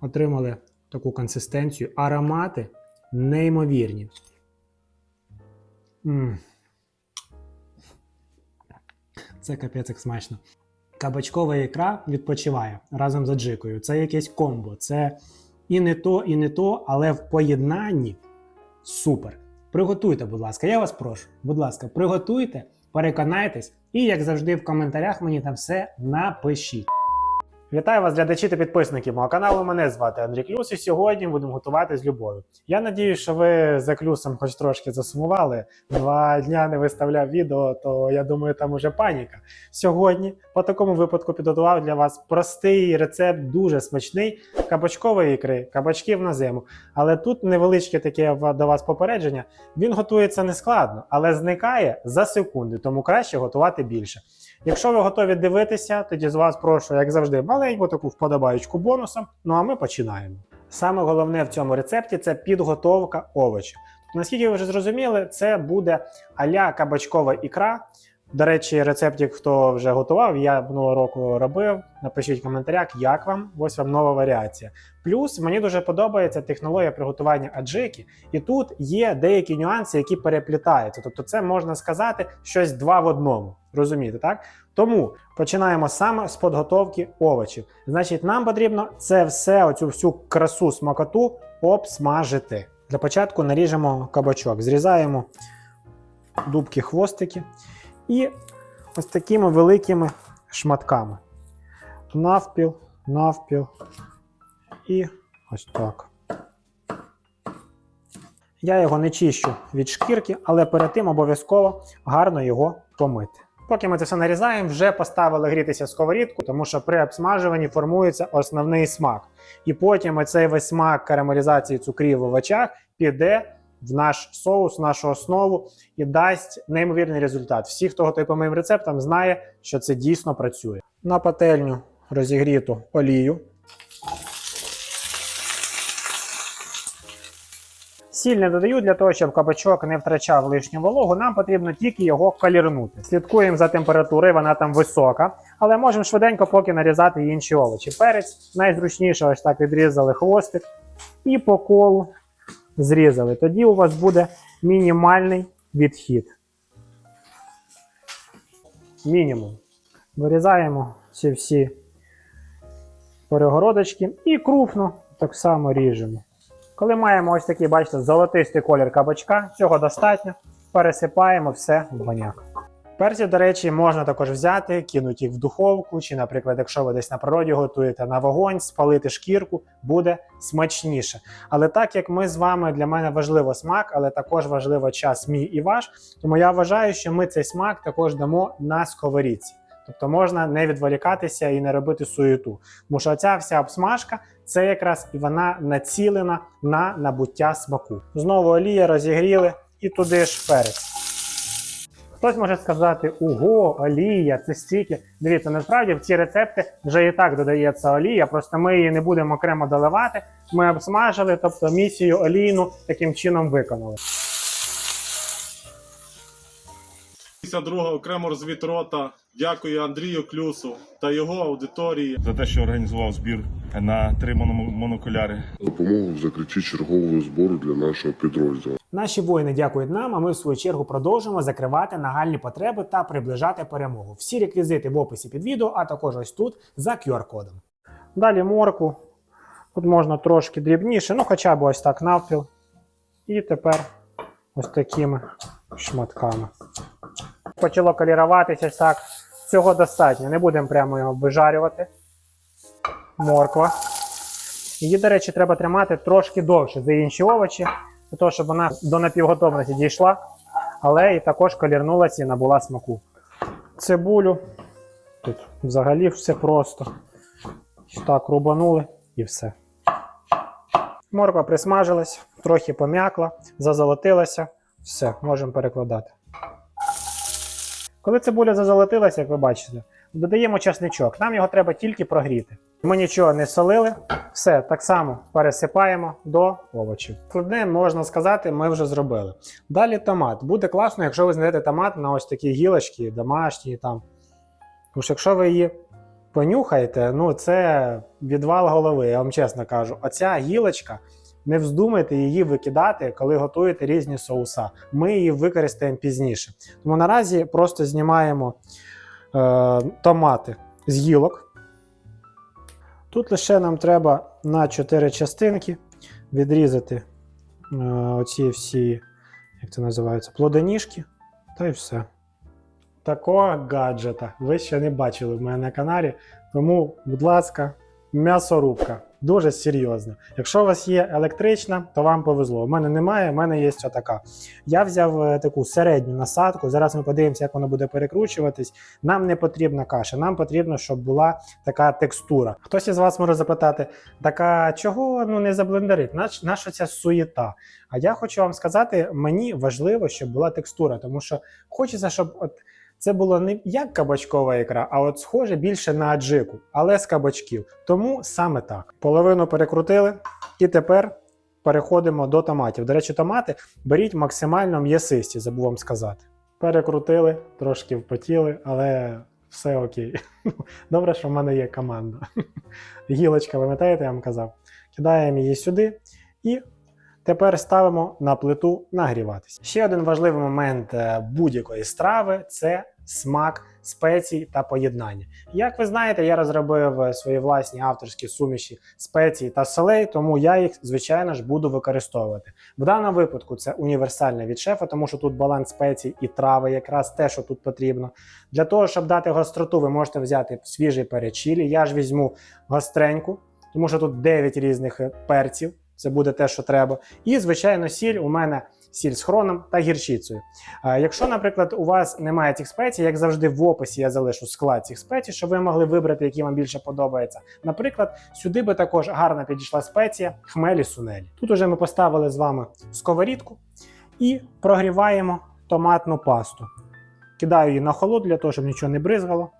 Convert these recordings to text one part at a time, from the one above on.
отримали таку консистенцію. Аромати неймовірні. м Це капець як смачно. Кабачкова ікра відпочиває разом з аджикою. Це якесь комбо. Це і не то, і не то, але в поєднанні супер. Приготуйте, будь ласка, я вас прошу. Будь ласка, приготуйте, переконайтесь, і як завжди, в коментарях мені там все напишіть. Вітаю вас, глядачі та підписники мого каналу. Мене звати Андрій Клюс, і сьогодні будемо готувати з любов'ю. Я надію, що ви за клюсом хоч трошки засумували. Два дня не виставляв відео, то я думаю, там уже паніка. Сьогодні по такому випадку підготував для вас простий рецепт, дуже смачний кабачкової ікри, кабачків на зиму. Але тут невеличке таке до вас попередження. Він готується нескладно, але зникає за секунди, тому краще готувати більше. Якщо ви готові дивитися, тоді з вас прошу, як завжди, маленьку таку вподобаючку бонусом. Ну а ми починаємо. Саме головне в цьому рецепті це підготовка овочів. Наскільки ви вже зрозуміли, це буде аля кабачкова ікра. До речі, рецептик, хто вже готував, я минулого року робив. Напишіть в коментарях, як вам. Ось вам нова варіація. Плюс мені дуже подобається технологія приготування аджики, і тут є деякі нюанси, які переплітаються. Тобто, це можна сказати щось два в одному. Розумієте, так? Тому починаємо саме з підготовки овочів. Значить, нам потрібно це все, оцю всю красу смакоту обсмажити. Для початку наріжемо кабачок, зрізаємо дубки хвостики і ось такими великими шматками. Навпіл, навпіл і ось так. Я його не чищу від шкірки, але перед тим обов'язково гарно його помити. Поки ми це все нарізаємо, вже поставили грітися сковорідку, тому що при обсмажуванні формується основний смак. І потім цей весь смак карамелізації цукрів в овочах піде в наш соус, в нашу основу і дасть неймовірний результат. Всі, хто готує по моїм рецептам, знає, що це дійсно працює. На пательню розігріту олію. Сіль не додаю для того, щоб кабачок не втрачав лишню вологу. Нам потрібно тільки його калірнути. Слідкуємо за температурою, вона там висока, але можемо швиденько поки нарізати інші овочі. Перець найзручніше ось так відрізали хвостик і по колу зрізали. Тоді у вас буде мінімальний відхід. Мінімум. Вирізаємо ці всі перегородочки і крупно так само ріжемо. Коли маємо ось такий, бачите, золотистий колір кабачка, цього достатньо. Пересипаємо все в баняк. Перці, до речі, можна також взяти, кинути їх в духовку, чи, наприклад, якщо ви десь на природі готуєте на вогонь, спалити шкірку, буде смачніше. Але так як ми з вами для мене важливо смак, але також важливо час мій і ваш, тому я вважаю, що ми цей смак також дамо на сковорідці. Тобто можна не відволікатися і не робити суєту. Тому що ця вся обсмажка це якраз і вона націлена на набуття смаку. Знову олія розігріли і туди ж перець. Хтось може сказати: ого, олія, це стільки. Дивіться, насправді в ці рецепти вже і так додається олія, просто ми її не будемо окремо доливати. Ми обсмажили, тобто місію олійну таким чином виконали. 52 окремо розвід рота. Дякую Андрію Клюсу та його аудиторії. за те, що організував збір на три моно- монокуляри. допомогу в закритті чергового збору для нашого підрозділу. Наші воїни дякують нам, а ми в свою чергу продовжуємо закривати нагальні потреби та приближати перемогу. Всі реквізити в описі під відео, а також ось тут за QR-кодом. Далі морку. Тут можна трошки дрібніше, ну хоча б ось так навпіл. І тепер ось такими шматками. Почало каліруватися ось так. Цього достатньо. Не будемо прямо його вижарювати. Морква. Її, до речі, треба тримати трошки довше за інші овочі, для того, щоб вона до напівготовності дійшла, але і також колірнулася і набула смаку. Цибулю. Тут взагалі все просто. Так, рубанули і все. Морква присмажилась, трохи пом'якла, зазолотилася. Все, можемо перекладати. Коли цибуля зазолотилася, як ви бачите, додаємо часничок. Нам його треба тільки прогріти. Ми нічого не солили. Все так само пересипаємо до овочів. Складне, можна сказати, ми вже зробили. Далі томат. Буде класно, якщо ви знайдете томат на ось такі гілочки, домашні там. Тому що якщо ви її понюхайте, ну це відвал голови, я вам чесно кажу. Оця гілочка, не вздумайте її викидати, коли готуєте різні соуса. Ми її використаємо пізніше. Тому наразі просто знімаємо е, томати з гілок. Тут лише нам треба на 4 частинки відрізати е, оці всі, як це називається, плодоніжки, та й все. Такого гаджета ви ще не бачили в мене на каналі. Тому, будь ласка, м'ясорубка. Дуже серйозно. Якщо у вас є електрична, то вам повезло. У мене немає, у мене є така. Я взяв е, таку середню насадку. Зараз ми подивимося, як воно буде перекручуватись. Нам не потрібна каша, нам потрібно, щоб була така текстура. Хтось із вас може запитати: так а чого ну не заблендерить? Наш, наша ця суєта? А я хочу вам сказати, мені важливо, щоб була текстура, тому що хочеться, щоб от це було не як кабачкова ікра, а от схоже більше на аджику, але з кабачків. Тому саме так. Половину перекрутили, і тепер переходимо до томатів. До речі, томати беріть максимально м'ясисті, забув вам сказати. Перекрутили, трошки впотіли, але все окей. Добре, що в мене є команда. Гілочка, пам'ятаєте, я вам казав. Кидаємо її сюди і Тепер ставимо на плиту нагріватися. Ще один важливий момент е, будь-якої страви це смак спецій та поєднання. Як ви знаєте, я розробив е, свої власні авторські суміші спецій та солей, тому я їх, звичайно ж, буду використовувати. В даному випадку це універсальне від шефа, тому що тут баланс спецій і трави, якраз те, що тут потрібно. Для того, щоб дати гостроту, ви можете взяти свіжий перець чилі. Я ж візьму гостреньку, тому що тут 9 різних е, перців. Це буде те, що треба. І, звичайно, сіль у мене сіль з хроном та гірчицею. Якщо, наприклад, у вас немає цих спецій, як завжди, в описі я залишу склад цих спецій, щоб ви могли вибрати, які вам більше подобається. Наприклад, сюди би також гарно підійшла спеція хмелі сунелі. Тут уже ми поставили з вами сковорідку і прогріваємо томатну пасту. Кидаю її на холод для того, щоб нічого не бризгало.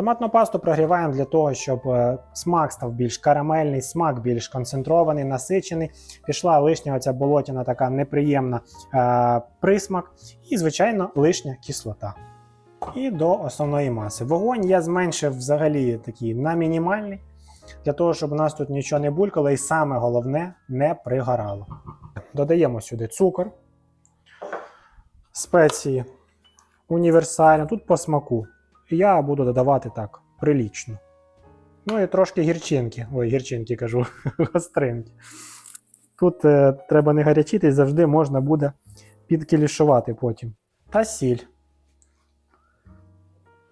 Томатну пасту прогріваємо для того, щоб е, смак став більш карамельний, смак більш концентрований, насичений. Пішла лишня оця болотяна така неприємна е, присмак, і, звичайно, лишня кислота. І до основної маси. Вогонь я зменшив взагалі такий на мінімальний, для того, щоб у нас тут нічого не булькало, і саме головне не пригорало. Додаємо сюди цукор, спеції універсальні, тут по смаку. Я буду додавати так прилічно. Ну і трошки гірчинки. Ой, гірчинки кажу, гостринки. Тут е, треба не гарячитись, завжди можна буде підкілішувати потім. Та сіль.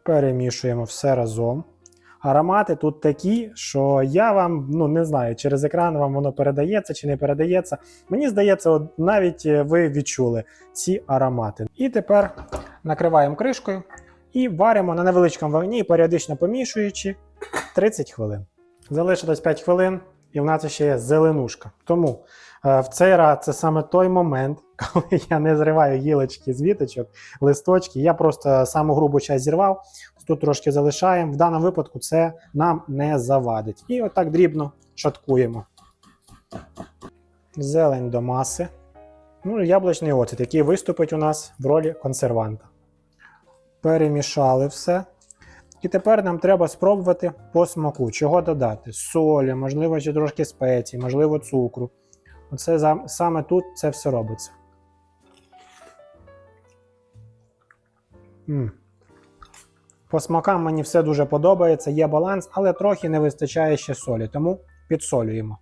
Перемішуємо все разом. Аромати тут такі, що я вам ну не знаю, через екран вам воно передається чи не передається. Мені здається, от навіть е, ви відчули ці аромати. І тепер накриваємо кришкою і варимо на невеличкому вогні, періодично помішуючи 30 хвилин. Залишилось 5 хвилин, і в нас ще є зеленушка. Тому е, в цей раз це саме той момент, коли я не зриваю гілочки з віточок, листочки. Я просто саму грубу часть зірвав. Тут трошки залишаємо. В даному випадку це нам не завадить. І отак дрібно шаткуємо. Зелень до маси. Ну, і яблучний оцет, який виступить у нас в ролі консерванта. Перемішали все. І тепер нам треба спробувати по смаку, чого додати. Солі, можливо, ще трошки спецій, можливо, цукру. Оце саме тут це все робиться. М. По смакам мені все дуже подобається, є баланс, але трохи не вистачає ще солі, тому підсолюємо.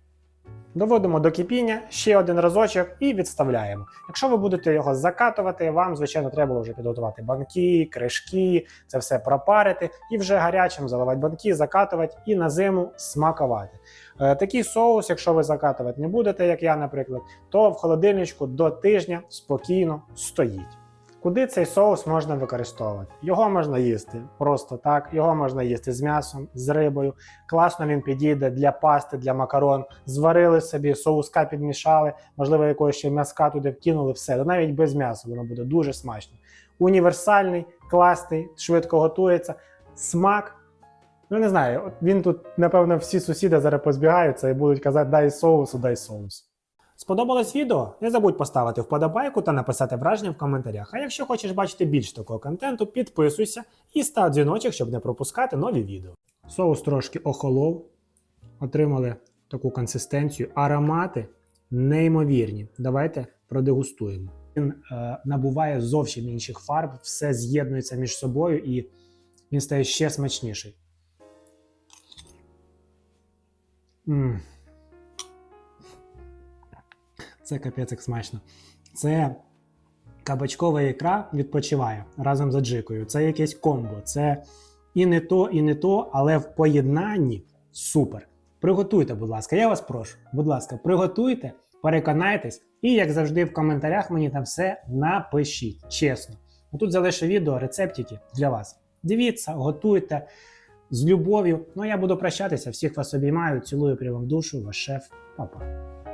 Доводимо до кипіння ще один разочок і відставляємо. Якщо ви будете його закатувати, вам, звичайно, треба вже підготувати банки, кришки, це все пропарити і вже гарячим заливати банки, закатувати і на зиму смакувати. Е, такий соус, якщо ви закатувати не будете, як я, наприклад, то в холодильничку до тижня спокійно стоїть. Куди цей соус можна використовувати? Його можна їсти просто так, його можна їсти з м'ясом, з рибою. Класно він підійде для пасти, для макарон. Зварили собі, соуска підмішали, можливо, якогось ще м'яска туди вкинули, все. Навіть без м'яса воно буде дуже смачно. Універсальний, класний, швидко готується. Смак. Ну, не знаю, він тут, напевно, всі сусіди зараз позбігаються і будуть казати: дай соусу, дай соусу. Сподобалось відео? Не забудь поставити вподобайку та написати враження в коментарях. А якщо хочеш бачити більш такого контенту, підписуйся і став дзвіночок, щоб не пропускати нові відео. Соус трошки охолов, отримали таку консистенцію, аромати неймовірні. Давайте продегустуємо. Він е, набуває зовсім інших фарб, все з'єднується між собою і він стає ще смачніший. м Це капець як смачно. Це кабачкова ікра відпочиває разом з аджикою. Це якесь комбо. Це і не то, і не то, але в поєднанні супер. Приготуйте, будь ласка, я вас прошу. Будь ласка, приготуйте, переконайтесь, і, як завжди, в коментарях мені там все напишіть. Чесно. Тут залишу відео, рецептики для вас. Дивіться, готуйте з любов'ю. Ну а я буду прощатися. Всіх вас обіймаю, цілую прямо в душу, ваш шеф, Папа.